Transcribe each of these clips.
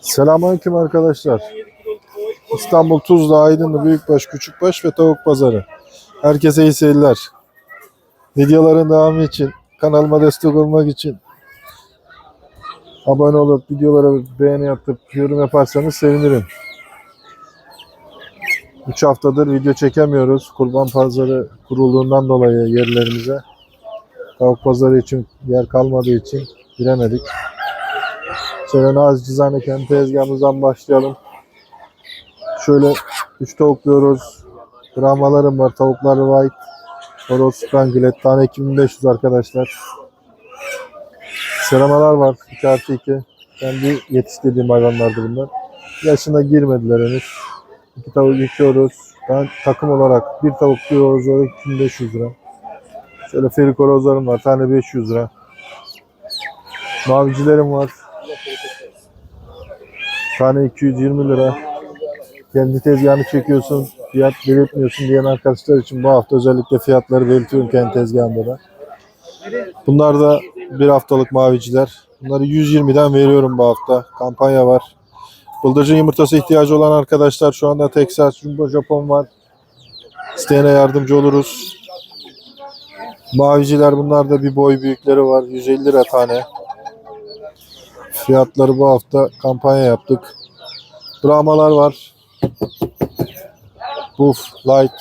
Selamünaleyküm arkadaşlar. İstanbul Tuzla Aydınlı Büyükbaş Küçükbaş ve Tavuk Pazarı. Herkese iyi seyirler. Videoların devamı için, kanalıma destek olmak için abone olup videolara beğeni atıp yorum yaparsanız sevinirim. 3 haftadır video çekemiyoruz. Kurban pazarı kurulduğundan dolayı yerlerimize. Tavuk pazarı için yer kalmadığı için giremedik. Şöyle nacizane kendi tezgahımızdan başlayalım. Şöyle 3 tavuk diyoruz. Dramalarım var. Tavuklar white. Horoz Spanglet. Tane 2500 arkadaşlar. Sıramalar var. 2 artı 2. Kendi yetiştirdiğim hayvanlardı bunlar. Yaşına girmediler henüz. 2 tavuk 2 horoz. Ben takım olarak bir tavuk olarak 2500 lira. Şöyle ferik horozlarım var. Tane 500 lira. Mavicilerim var. Tane 220 lira. Kendi tezgahını çekiyorsun, fiyat belirtmiyorsun diyen arkadaşlar için bu hafta özellikle fiyatları belirtiyorum kendi tezgahımda da. Bunlar da bir haftalık maviciler. Bunları 120'den veriyorum bu hafta. Kampanya var. Bıldırcın yumurtası ihtiyacı olan arkadaşlar şu anda Texas, Jumbo, Japon var. İsteyene yardımcı oluruz. Maviciler bunlar da bir boy büyükleri var. 150 lira tane. Fiyatları bu hafta kampanya yaptık. Brahmalar var. Buff, light.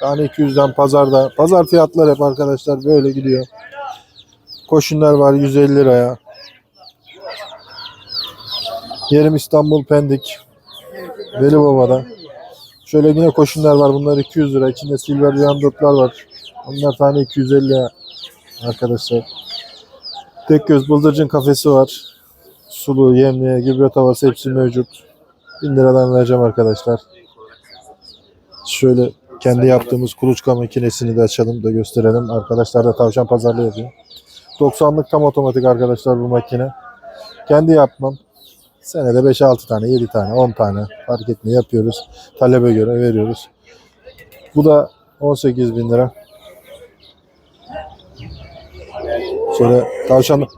Tane 200'den pazarda. Pazar fiyatları hep arkadaşlar böyle gidiyor. Koşunlar var 150 liraya. Yerim İstanbul Pendik. Veli Baba'da. Şöyle yine koşunlar var. Bunlar 200 lira. İçinde silver yandotlar var. Onlar tane 250 lira arkadaşlar. Tek göz bıldırcın kafesi var. Sulu, yemli, gübre tavası hepsi mevcut. 1000 liradan vereceğim arkadaşlar. Şöyle kendi yaptığımız kuluçka makinesini de açalım da gösterelim. Arkadaşlar da tavşan pazarlığı yapıyor. 90'lık tam otomatik arkadaşlar bu makine. Kendi yapmam. Senede 5-6 tane, 7 tane, 10 tane fark etmiyor yapıyoruz. Talebe göre veriyoruz. Bu da 18 bin lira. Şöyle tavşan.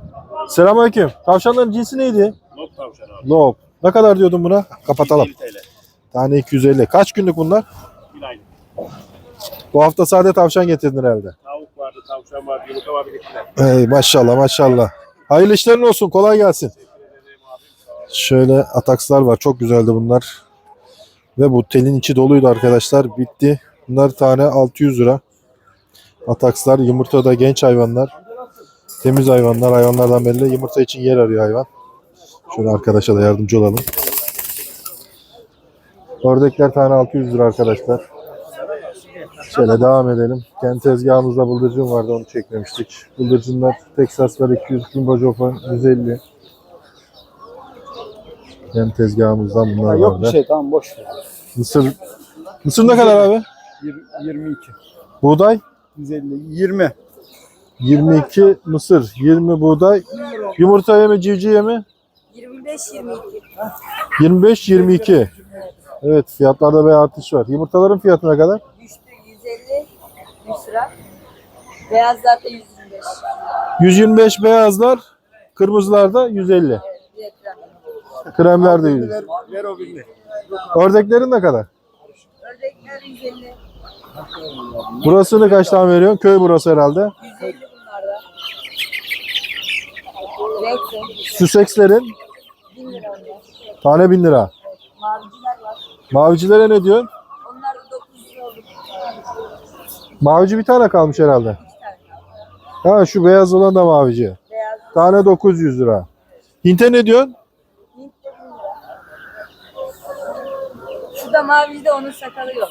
Selamünaleyküm. Tavşanların cinsi neydi? Not tavşan abi. Ne kadar diyordun buna? Kapatalım. 150 TL. Tane 250. Kaç günlük bunlar? Bir aylık. Bu hafta sade tavşan getirdin herhalde. Tavuk vardı, tavşan vardı, yumurta vardı gittiler. Hey, maşallah maşallah. Hayırlı işlerin olsun. Kolay gelsin. Şöyle atakslar var. Çok güzeldi bunlar. Ve bu telin içi doluydu arkadaşlar. Bitti. Bunlar tane 600 lira. Atakslar yumurtada genç hayvanlar. Temiz hayvanlar. Hayvanlardan belli. Yumurta için yer arıyor hayvan. Şöyle arkadaşa da yardımcı olalım. Ördekler tane 600 lira arkadaşlar. Şöyle devam edelim. Kendi tezgahımızda bıldırcın vardı onu çekmemiştik. Bıldırcınlar Texas var 200, Jumbo Jofa 150. Kendi tezgahımızdan bunlar Ha, yok vardı. bir şey tamam boş ver. Mısır Mısır ne kadar abi? Yir- 22. Buğday 150. 20. 22 mısır, 20 buğday, yumurta yeme, civciv yeme 25-22. 25 22. Evet fiyatlarda bir artış var. Yumurtaların fiyatı ne kadar? Düştü 150 100 lira. Beyazlar da 125. 125 beyazlar, kırmızılar da 150. Evet. Kremler de 100. Ver, o birini. Ördeklerin ne kadar? Ördekler 150. Burasını kaç tane veriyorsun? Köy burası herhalde. 150 bunlar da. Renkli. Süsekslerin 1000 lira onlar. tane 1000 lira. Maviciler var. Mavicilere ne diyorsun? Onlar da 900 lira oldu. Mavici bir tane kalmış herhalde. Bir tane. Ha şu beyaz olan da mavici. Beyaz. Tane 900 lira. Hinte ne diyorsun? Hint de 1000 lira. Şu da mavici de onun sakalı yok.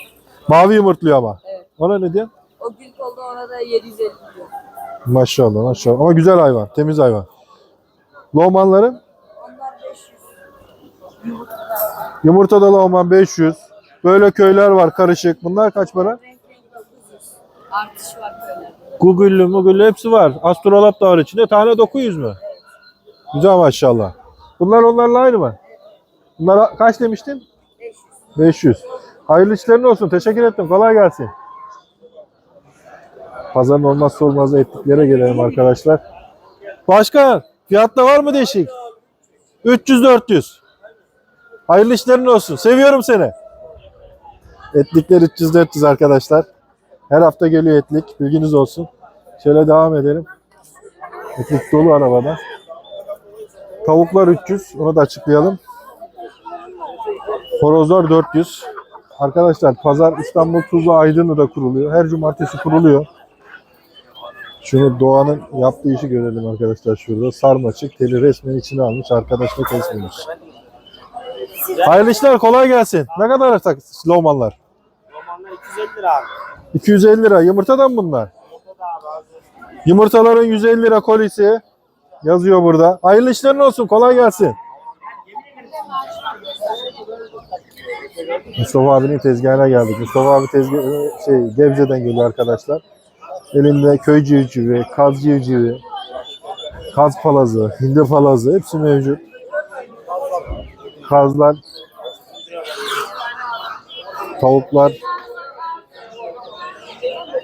Mavi yumurtluyor ama. Evet. Ona ne diyorsun? O gül kolda ona da 750 diyor. Maşallah maşallah. Ama güzel hayvan. Temiz hayvan. Lohmanların Onlar 500. yumurtada lohman 500. Böyle köyler var karışık. Bunlar kaç para? Renk renk 900. Artış var böyle. Google'lü Google'lü hepsi var. Astrolab da var içinde. Tane 900 mü? Güzel maşallah. Bunlar onlarla aynı mı? Bunlar kaç demiştin? 500. 500. Hayırlı işlerin olsun. Teşekkür ettim. Kolay gelsin. Pazarın olmazsa olmaz ettiklere gelelim arkadaşlar. Başka fiyatta var mı değişik? 300-400. Hayırlı işlerin olsun. Seviyorum seni. Etlikler 300-400 arkadaşlar. Her hafta geliyor etlik. Bilginiz olsun. Şöyle devam edelim. Etlik dolu arabada. Tavuklar 300. Onu da açıklayalım. Horozlar 400. Arkadaşlar pazar İstanbul Tuzla Aydınlı'da kuruluyor. Her cumartesi kuruluyor. Şunu Doğan'ın yaptığı işi görelim arkadaşlar şurada. Sarmaçık teli resmen içine almış. Arkadaşla kesmemiş. Hayırlı işler kolay gelsin. Ne kadar artak lomanlar? Romanlar 250 lira abi. 250 lira. Yumurtadan bunlar. Yumurtaların 150 lira kolisi. Yazıyor burada. Hayırlı işlerin olsun. Kolay gelsin. Mustafa abinin tezgahına geldik. Mustafa abi tezgah şey Gebze'den geliyor arkadaşlar. Elinde köy civcivi, kaz civcivi, kaz palazı, hindi palazı hepsi mevcut. Kazlar, tavuklar,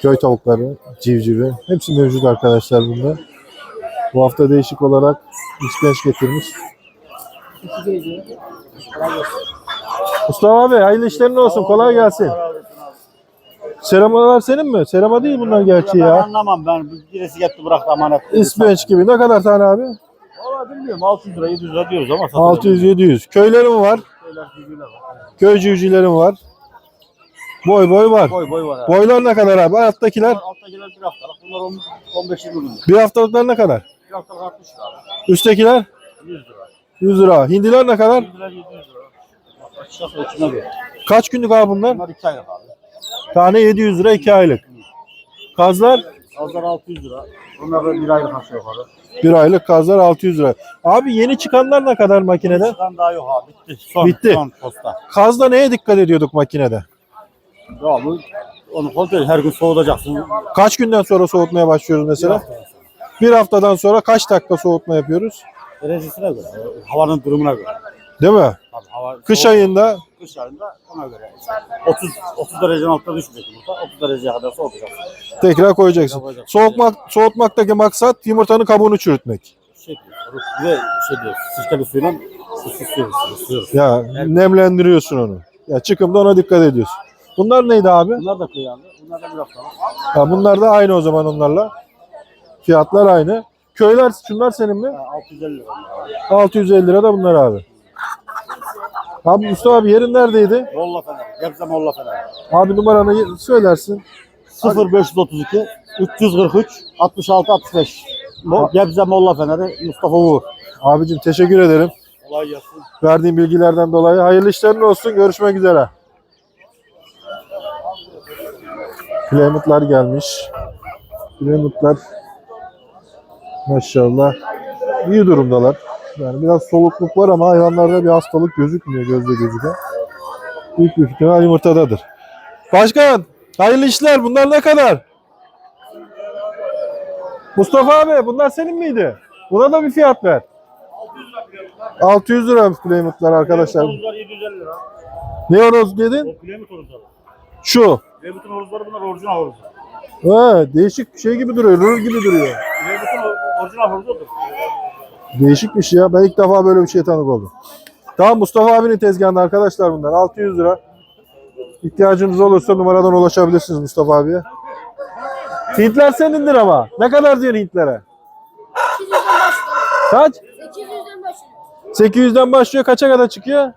köy tavukları, civcivi hepsi mevcut arkadaşlar bunda. Bu hafta değişik olarak ispenç getirmiş. Mustafa abi hayırlı işlerin olsun. Kolay gelsin. Seramalar senin mi? Serama değil bunlar gerçi Ben ya. anlamam ben. Birisi gitti bıraktı amanet. İspenç gibi. Ne kadar tane abi? Valla bilmiyorum 600 lira 700 lira diyoruz ama satılıyor. 600-700. Köylerim var. Şeyler, var. Köy civcivlerim var. Boy boy var. Boy boy var abi. Boylar ne kadar abi? Alttakiler Alttakiler bir haftalık. Bunlar 15-20 gün. bir haftalıklar ne kadar? Bir haftalık 60 lira abi. Üsttekiler 100 lira. 100 lira. Hindiler ne kadar? 100 lira 700 lira. Ölçüme. Kaç günlük abi bunlar? Bunlar 2 aylık abi. Tane 700 lira 2 aylık. Kazlar Azlar 600 lira. Bunlar da 1 aylık aşağı yukarı. 1 aylık kazlar 600 lira. Abi yeni çıkanlar ne kadar makinede? Çıkan daha yok abi. Bitti. Son, Bitti. Son posta. Kazda neye dikkat ediyorduk makinede? Ya bu onu kontrol her gün soğutacaksın. Kaç günden sonra soğutmaya başlıyoruz mesela? Bir haftadan sonra kaç dakika soğutma yapıyoruz? Derecesine göre. Havanın durumuna göre. Değil mi? Tabii hava Kış soğuk- ayında Kış ayında ona göre. 30 30 derecenin altına düşmeyecek yumurta. 30 dereceye kadar soğutacaksın. tekrar koyacaksın. Yapacaksın. Soğutmak, soğutmaktaki maksat yumurtanın kabuğunu çürütmek. Şey diyor. Ve şey diyor. Sirkeli suyla ısıtıyoruz. ısıtıyoruz. Ya nemlendiriyorsun onu. Ya çıkımda ona dikkat ediyorsun. Bunlar neydi abi? Bunlar da kıyandı. Bunlar da bir haftalık. Ha, bunlar da aynı o zaman onlarla. Fiyatlar aynı. Köyler şunlar senin mi? Ha, 650 lira. bunlar. 650 lira da bunlar abi. Abi Mustafa abi yerin neredeydi? Molla Fener. Gebze Molla Fener. Abi numaranı söylersin. 0532 343 66 65. Mo- Gebze Molla Fener'i Mustafa Uğur. Abicim teşekkür ederim. Kolay gelsin. Verdiğin bilgilerden dolayı. Hayırlı işlerin olsun. Görüşmek üzere. Plymouth'lar gelmiş. Plymouth'lar maşallah iyi durumdalar. Yani biraz solukluk var ama hayvanlarda bir hastalık gözükmüyor gözle gözüken. Büyük bir ihtimal yumurtadadır. Başkan, hayırlı işler. Bunlar ne kadar? Mustafa abi, bunlar senin miydi? Buna da bir fiyat ver. 600 lira Plymouth'lar arkadaşlar. Horozlar 750 lira. Ne horoz dedin? O horozları. Şu. Plymouth'un horozları bunlar orijinal horozlar. Ha, değişik bir şey gibi duruyor. Rır gibi duruyor. Plymouth'un o- orijinal horozudur. Değişikmiş ya. Ben ilk defa böyle bir şeye tanık oldum. Tamam Mustafa abinin tezgahında arkadaşlar bunlar. 600 lira. İhtiyacınız olursa numaradan ulaşabilirsiniz Mustafa abiye. Hintler senindir ama. Ne kadar diyorsun Hintlere? 800'den başlıyor. Kaç? 800'den başlıyor. 800'den başlıyor. Kaça kadar çıkıyor?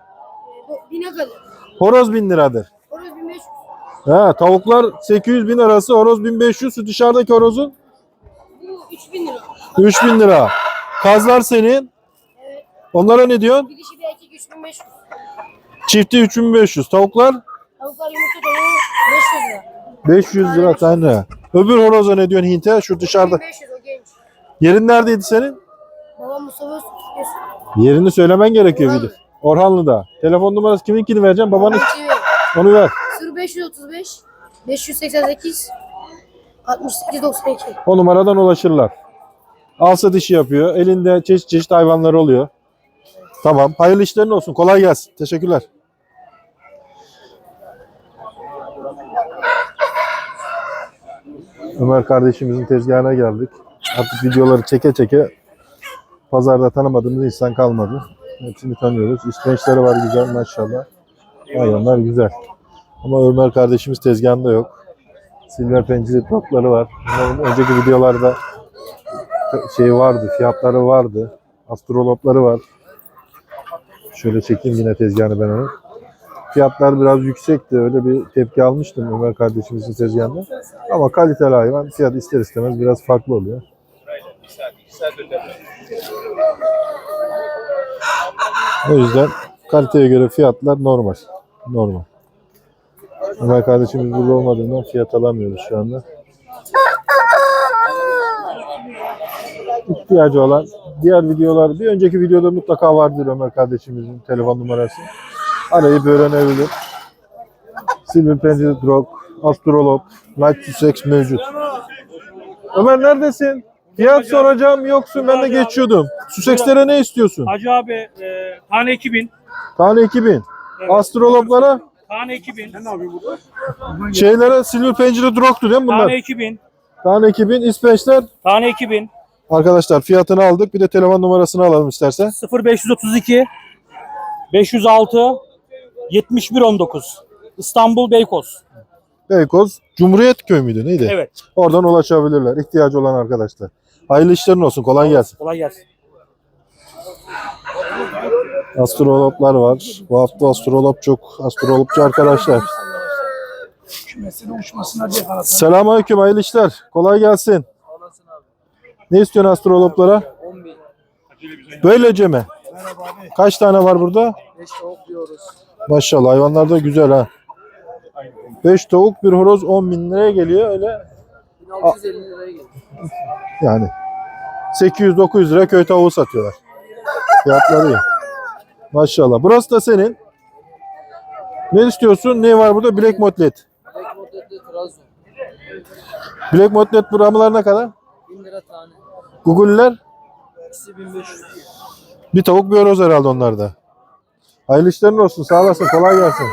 Bu 1000'e kadar. Horoz 1000 liradır. Orası 1500. Ha, tavuklar 800 bin arası. Horoz 1500. Şu dışarıdaki horozun Bu 3000 lira. 3000 lira. Kazlar senin. Onlara ne diyorsun? Bir dişi bir erkek 3500. Çifti 3500. Tavuklar Tavuklar yumurta dolu 500 lira. 500 lira tane. Öbür horoza ne diyorsun Hint'e? Şu dışarıda. 1500 o genç. Yerin neredeydi senin? Babam Mustafa. Yerini söylemen gerekiyor bir de. Orhanlı. Orhanlı'da. Telefon numarası kiminkini vereceğim? Babanın onu ver. 0535 588 68 92. O numaradan ulaşırlar. Alsa dişi yapıyor. Elinde çeşit çeşit hayvanları oluyor. Tamam. Hayırlı işlerin olsun. Kolay gelsin. Teşekkürler. Ömer kardeşimizin tezgahına geldik. Artık videoları çeke çeke pazarda tanımadığımız insan kalmadı. Hepsini tanıyoruz. İspençleri var güzel maşallah. Hayvanlar güzel. Ama Ömer kardeşimiz tezgahında yok. Silver pencere topları var. Bunların önceki videolarda şey vardı, fiyatları vardı. Astrolopları var. Şöyle çekeyim yine tezgahını ben onu. Fiyatlar biraz yüksekti. Öyle bir tepki almıştım Ömer kardeşimizin tezgahında. Ama kaliteli hayvan fiyat ister istemez biraz farklı oluyor. O yüzden kaliteye göre fiyatlar normal. Normal. Ömer kardeşimiz burada olmadığından fiyat alamıyoruz şu anda. İhtiyacı olan diğer videolar, bir önceki videoda mutlaka vardır Ömer kardeşimizin telefon numarası. Arayıp öğrenebilir. Silver Pencil Drog, Astrolop, Night Sussex mevcut. Ömer neredesin? Fiyat soracağım yoksun ben de geçiyordum. Sussex'lere ne istiyorsun? Hacı abi e, tane 2000. Tane 2000. Astroloplara, Tane 2000. Sen ne yapıyorsun burada? şeylere Silver Pencil Drog'tu değil mi bunlar? Tane 2000. Tane 2000. İspençler. Tane 2000. Arkadaşlar fiyatını aldık. Bir de telefon numarasını alalım istersen. 0532 506 7119. İstanbul Beykoz. Beykoz Cumhuriyet Köy müydü neydi? Evet. Oradan ulaşabilirler. ihtiyacı olan arkadaşlar. Hayırlı işlerin olsun. Kolay gelsin. Kolay gelsin. Astroloplar var. Bu hafta astrolop çok. Astrolopçu arkadaşlar. Kümesine uçmasına diye kanatlar. Selamünaleyküm. Hayırlı işler. Kolay gelsin. Ne istiyorsun astroloplara? 10 bin. Böylece mi? Kaç tane var burada? 5 tavuk diyoruz. Maşallah hayvanlar da güzel ha. 5 tavuk bir horoz 10 bin liraya geliyor öyle 1650 liraya geliyor. yani 800-900 lira köy tavuğu satıyorlar. Fiyatları iyi. Maşallah. Burası da senin. Ne istiyorsun? Ne var burada? Black Motlet. Black modelli Trabzon. Black Motlet bramalar ne kadar? 1000 lira tane. Google'ler İkisi 1500. bir tavuk bir horoz herhalde onlarda. Hayırlı işlerin olsun. Sağ olasın. Kolay gelsin.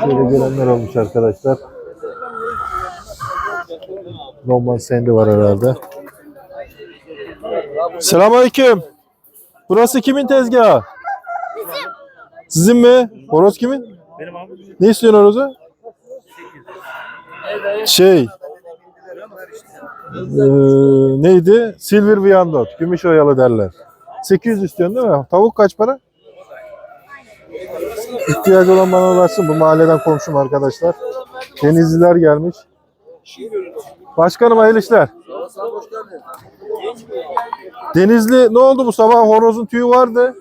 Şöyle gelenler olmuş arkadaşlar. Norman Sandy var herhalde. Selamünaleyküm. Burası kimin tezgahı? Sizin mi? Horoz kimin? Benim abi. Ne istiyorsun horoza? Şey. Eee, neydi? Silver Viandot. Gümüş oyalı derler. 800 istiyorsun değil mi? Tavuk kaç para? İhtiyacı olan bana ulaşsın. Bu mahalleden komşum arkadaşlar. Denizliler gelmiş. Başkanım hayırlı işler. Denizli ne oldu bu sabah horozun tüyü vardı.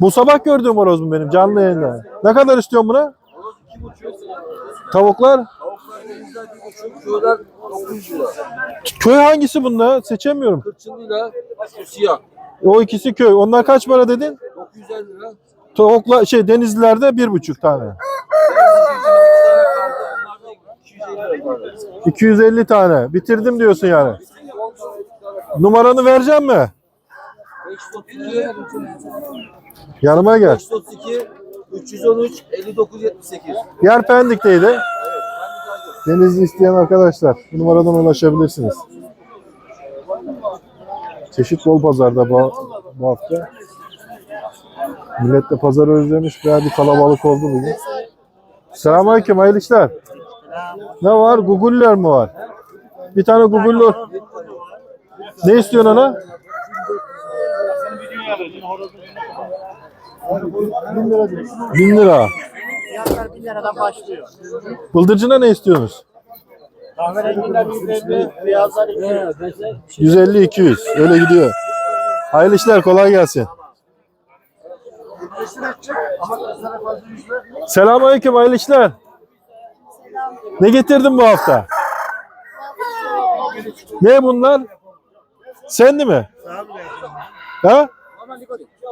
Bu sabah gördüğüm horoz mu benim canlı yayında? Ne kadar istiyorsun buna? Tavuklar? Köyler 900 lira. Köy hangisi bunda? Seçemiyorum. Kırçınlıyla siyah. O ikisi köy. Onlar kaç para dedin? 950 lira. Tavukla şey denizlilerde bir buçuk tane. 250 tane. Bitirdim diyorsun yani. Numaranı vereceğim mi? 532 Yanıma gel. 532 313 59 78. Yer Pendik'teydi. Denizli isteyen arkadaşlar numaradan ulaşabilirsiniz. Çeşit bol pazarda bu, bu hafta. Millet de pazarı özlemiş. Bayağı bir kalabalık oldu bugün. Selamünaleyküm, hayırlı işler. Ne var? Google'ler mi var? Bir tane Google'ler. Ne istiyorsun ona? Bin lira. Fiyatlar 1000 liradan başlıyor. Bıldırcına ne istiyorsunuz? Kahverengiler 150, beyazlar 200. 150-200. Öyle gidiyor. Hayırlı işler kolay gelsin. Selamünaleyküm hayırlı işler. Ne getirdin bu hafta? Ne bunlar? Sendi mi? Ha?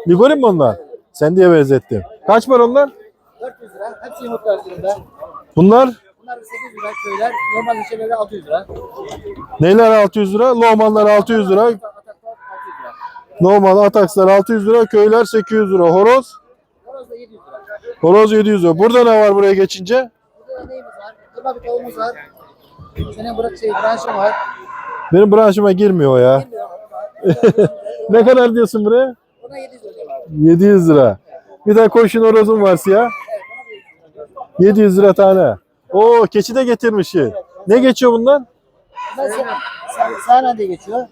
Ligorin mi onlar? Sen diye benzettim. Kaç para onlar? 400 lira. Hepsi yumurta üzerinde. Bunlar Bunlar 800 lira köyler. Normal işçileri 600 lira. neyler 600 lira? Lohmanlar 600 lira. Ataklar 600 lira. Normal atakslar 600 lira. Köyler 800 lira. Horoz? Horoz da 700 lira. Horoz 700 lira. Burada ne var buraya geçince? Burada neyimiz var? Kırma bir tavuğumuz var. Senin bırak şey branşın var. Benim branşıma girmiyor ya. ne kadar diyorsun buraya? Ona 700 lira. 700 lira. Bir de koşun horozun var siyah. 700 lira tane. Oo keçi de getirmişsin. Ne geçiyor bundan? Sahne de geçiyor.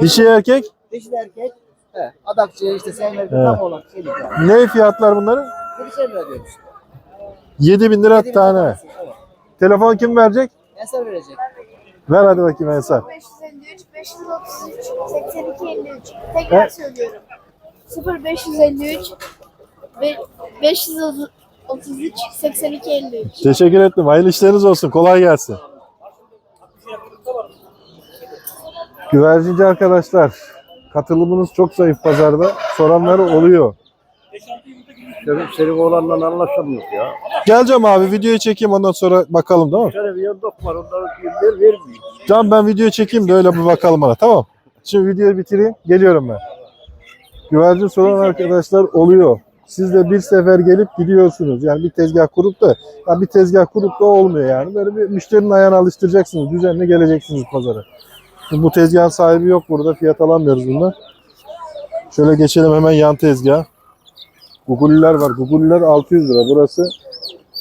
Dişi erkek. Dişli erkek. He, adakçı işte He. tam olan şeylik yani. Ne fiyatlar bunların? 700 lira diyoruz. 7000 lira 7 bin tane. Evet. Telefon kim verecek? Eser verecek. Ver hadi bakayım Ensar. 553, 533, 82, 53. Tekrar söylüyorum. 0553, ve 533, 82, 53. Teşekkür ettim. Hayırlı işleriniz olsun. Kolay gelsin. Güvercinci arkadaşlar. Katılımınız çok zayıf pazarda. Soranları oluyor. Senin, senin oğlanla anlaşamıyoruz ya. Geleceğim abi videoyu çekeyim ondan sonra bakalım tamam mı? Şöyle bir yandık var onları ver vermiyor. Can ben video çekeyim de öyle bir bakalım ona tamam. Şimdi videoyu bitireyim. Geliyorum ben. Güvercin soran arkadaşlar oluyor. Siz de bir sefer gelip gidiyorsunuz. Yani bir tezgah kurup da ya bir tezgah kurup da olmuyor yani. Böyle bir müşterinin ayağını alıştıracaksınız. Düzenli geleceksiniz pazara. Şimdi bu tezgahın sahibi yok burada. Fiyat alamıyoruz bundan. Şöyle geçelim hemen yan tezgah. Guguliler var. Guguliler 600 lira. Burası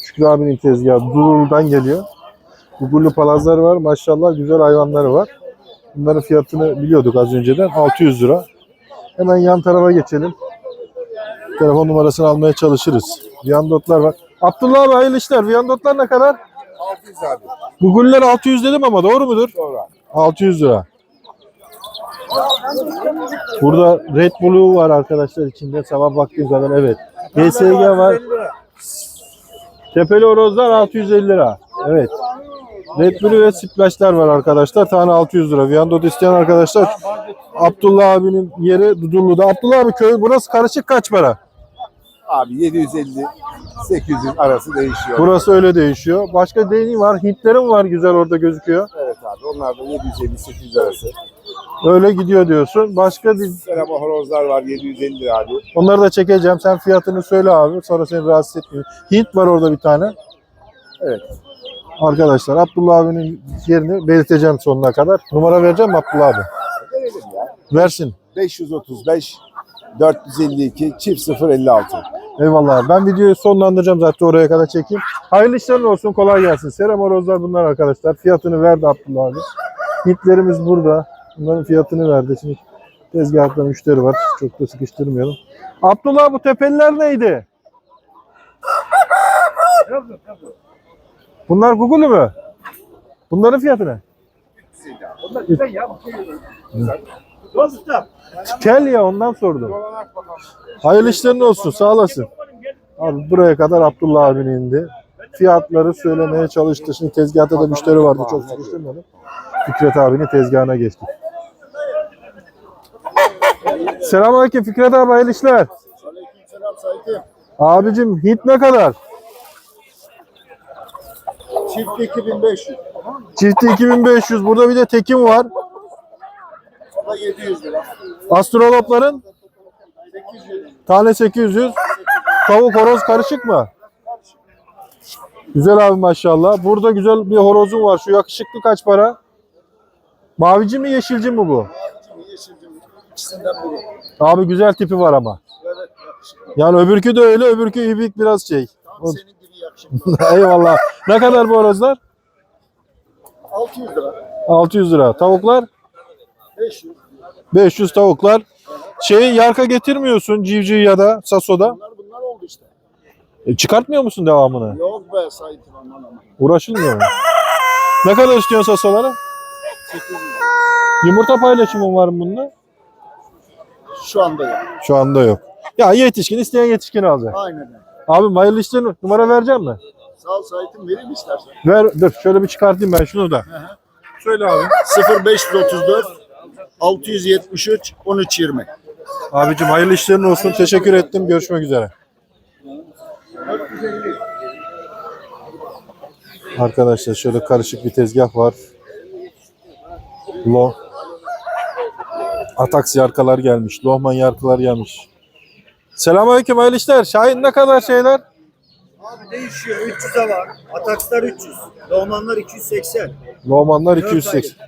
Şükrü abinin tezgahı. Durul'dan geliyor. Gugullu palazlar var. Maşallah güzel hayvanları var. Bunların fiyatını biliyorduk az önceden. 600 lira. Hemen yan tarafa geçelim. Telefon numarasını almaya çalışırız. Viyandotlar var. Abdullah abi hayırlı işler. Viyandotlar ne kadar? 600 abi. Guguller 600 dedim ama doğru mudur? Doğru. 600 lira. Burada Red Blue var arkadaşlar içinde. Sabah baktığım kadar evet. GSG var. Tepeli horozlar 650 lira. Evet. Red Blue ve Splash'lar var arkadaşlar. Tane 600 lira. Viyandot isteyen arkadaşlar Abdullah abinin yeri Dudullu'da. Abdullah abi köy burası karışık kaç para? Abi 750 800 arası değişiyor. Burası öyle değişiyor. Başka deneyim var. Hintlerim var güzel orada gözüküyor. Evet abi onlar da 750 800 arası. Öyle gidiyor diyorsun. Başka di- Serama horozlar var 750 lira abi. onları da çekeceğim. Sen fiyatını söyle abi. Sonra seni rahatsız etmiyor. Hint var orada bir tane. Evet. Arkadaşlar Abdullah abinin yerini belirteceğim sonuna kadar. Numara vereceğim Abdullah abi? Verelim ya. Versin. 535 452 çift 056. Eyvallah. abi. Ben videoyu sonlandıracağım zaten oraya kadar çekeyim. Hayırlı işlerin olsun. Kolay gelsin. Serem horozlar bunlar arkadaşlar. Fiyatını verdi Abdullah abi. Hintlerimiz burada. Bunların fiyatını verdi. Şimdi tezgahta müşteri var. Çok da sıkıştırmayalım. Abdullah bu tepeliler neydi? Bunlar Google mü? Bunların fiyatı ne? Kel ya ondan sordum. Hayırlı işlerin olsun sağ olasın. Abi buraya kadar Abdullah abinin indi. Fiyatları söylemeye çalıştı. Şimdi tezgahta da müşteri vardı çok sıkıştırmadım. Fikret abinin tezgahına geçtik. Selamünaleyküm Fikret abi hayırlı işler. Abicim Hint ne kadar? Çift 2500. Çifti 2500. Burada bir de tekim var. O da 700 lira. Astrolopların 800 tane 800. Tavuk horoz karışık mı? Güzel abi maşallah. Burada güzel bir horozum var. Şu yakışıklı kaç para? Mavici mi yeşilci mi bu? yeşilcim. İkisinden biri. Abi güzel tipi var ama. Evet yakışıklı. Yani öbürkü de öyle, öbürkü ibik biraz şey. Tam senin gibi yakışıklı. Eyvallah. Ne kadar bu horozlar? 600 lira. 600 lira. Tavuklar? 500. 500 tavuklar. Şeyi yarka getirmiyorsun civciv ya da sasoda. Bunlar bunlar oldu işte. E, çıkartmıyor musun devamını? Yok be Sait'im aman aman. Uğraşılmıyor mu? Ne kadar istiyorsun sasolara? 800 lira. Yumurta paylaşımı var mı bunda? Şu anda yok. Şu anda yok. Ya yetişkin isteyen yetişkin alacak. Aynen öyle. Abi hayırlı işlerin numara vereceğim mi? Sağ ol Sait'im vereyim istersen. Ver dur şöyle bir çıkartayım ben şunu da. Söyle abi. 0534 673 1320. Abicim hayırlı işlerin olsun. Teşekkür ettim. Görüşmek üzere. Arkadaşlar şöyle karışık bir tezgah var. Lo. Ataks yarkalar gelmiş. Lohman yarkalar gelmiş. Selamünaleyküm hayırlı işler. Şahin ne kadar şeyler? Abi değişiyor. 300'e var. Atakslar 300. Doğmanlar 280. Lohmanlar 280.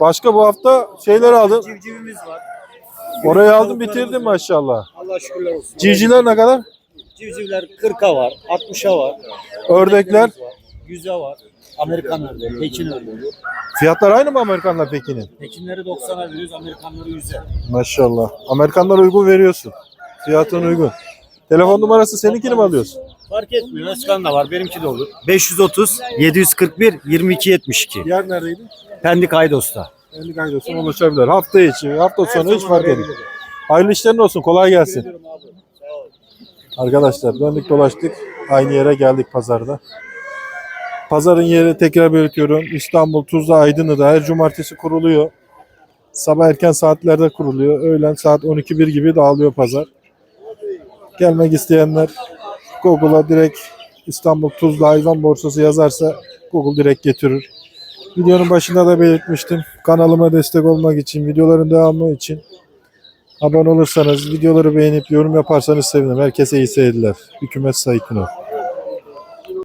Başka bu hafta şeyler aldım. Civcivimiz var. Orayı aldın bitirdin maşallah. Allah şükürler olsun. Civcivler ne kadar? Civcivler 40'a var, 60'a var. Ördekler. 100'e var. Amerikan ördeği, Pekin ördeği. Fiyatlar aynı mı Amerikanlar Pekin'in? Pekinleri 90'a veriyoruz, Amerikanları 100'e. Maşallah. Amerikanlar uygun veriyorsun. Fiyatın uygun. Telefon numarası seninkini mi alıyorsun? Fark etmiyor. Özkan da var, benimki de olur. 530 741 22 72. Yer neredeydi? Pendik Aydos'ta. 50 kaydolsun ulaşabilir. Hafta içi, hafta sonu hiç fark etmiyor. Hayırlı işlerin olsun. Kolay gelsin. Arkadaşlar döndük dolaştık. Aynı yere geldik pazarda. Pazarın yeri tekrar belirtiyorum. İstanbul, Tuzla, Aydın'da her cumartesi kuruluyor. Sabah erken saatlerde kuruluyor. Öğlen saat 12-1 gibi dağılıyor pazar. Gelmek isteyenler Google'a direkt İstanbul Tuzla Hayvan Borsası yazarsa Google direkt getirir. Videonun başında da belirtmiştim. Kanalıma destek olmak için, videoların devamı için abone olursanız, videoları beğenip yorum yaparsanız sevinirim. Herkese iyi seyirler. Hükümet Sayıkınov.